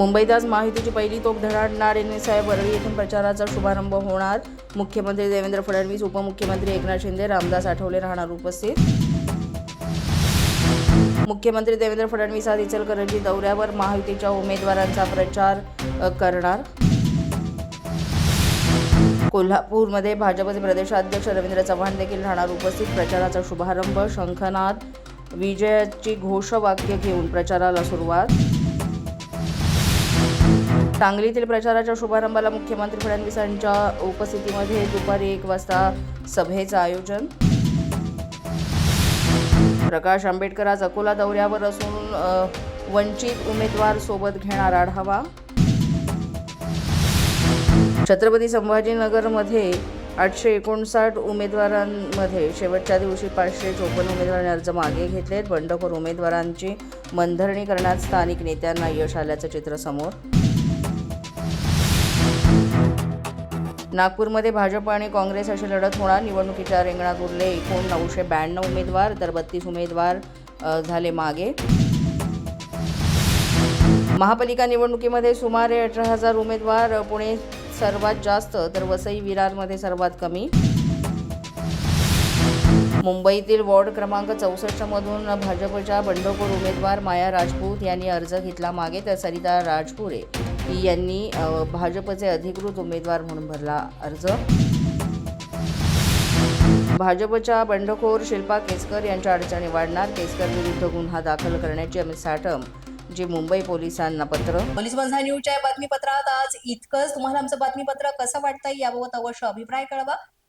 मुंबईत आज महायुतीची पहिली तोफ धडाडणार साहेब वरळी येथून प्रचाराचा शुभारंभ होणार. मुख्यमंत्री देवेंद्र फडणवीस उपमुख्यमंत्री एकनाथ शिंदे रामदास आठवले राहणार उपस्थित. मुख्यमंत्री देवेंद्र फडणवीस आज इचलकरंजी दौऱ्यावर महायुतीच्या उमेदवारांचा प्रचार करणार. कोल्हापूरमध्ये भाजपचे प्रदेशाध्यक्ष रवींद्र चव्हाण देखील राहणार उपस्थित. प्रचाराचा शुभारंभ शंखनाद विजयाची घोषवाक्य घेऊन प्रचाराला सुरुवात. सांगलीतील प्रचाराच्या शुभारंभाला मुख्यमंत्री फडणवीसांच्या उपस्थितीमध्ये दुपारी एक वाजता सभेचं आयोजन. प्रकाश आंबेडकर आज अकोला दौऱ्यावर असून वंचित उमेदवार सोबत घेणार आढावा. छत्रपती संभाजीनगरमध्ये आठशे एकोणसाठ उमेदवारांमध्ये शेवटच्या दिवशी पाचशे चोपन्न उमेदवारांनी अर्ज मागे घेतलेत. बंडखोर उमेदवारांची मनधरणी करण्यात स्थानिक नेत्यांना यश आल्याचं चित्र समोर. नागपूरमध्ये भाजप आणि काँग्रेस अशी लढत होणार. निवडणुकीच्या रिंगणात उरले एकूण नऊशे ब्याण्णव उमेदवार तर बत्तीस उमेदवार झाले मागे. महापालिका निवडणुकीमध्ये सुमारे अठरा हजार उमेदवार पुणे सर्वात जास्त तर वसई विरारमध्ये सर्वात कमी. मुंबईतील वॉर्ड क्रमांक चौसष्टमधून भाजपच्या बंडखोर उमेदवार माया राजपूत यांनी अर्ज घेतला मागे तर सरिता राजपुरे यांनी भाजपचे अधिकृत उमेदवार म्हणून भरला अर्ज. भाजपच्या बंडखोर शिल्पा केसकर यांच्या अडचणी वाढणार. केसकर विरुद्ध गुन्हा दाखल करण्याची अमित साठम जे मुंबई पोलिसांना पत्र. पोलीस बंधा न्यूजच्या बातमीपत्रात आज इतकंच. तुम्हाला आमचं बातमीपत्र कसं वाटतंय याबाबत अवश्य अभिप्राय कळवा.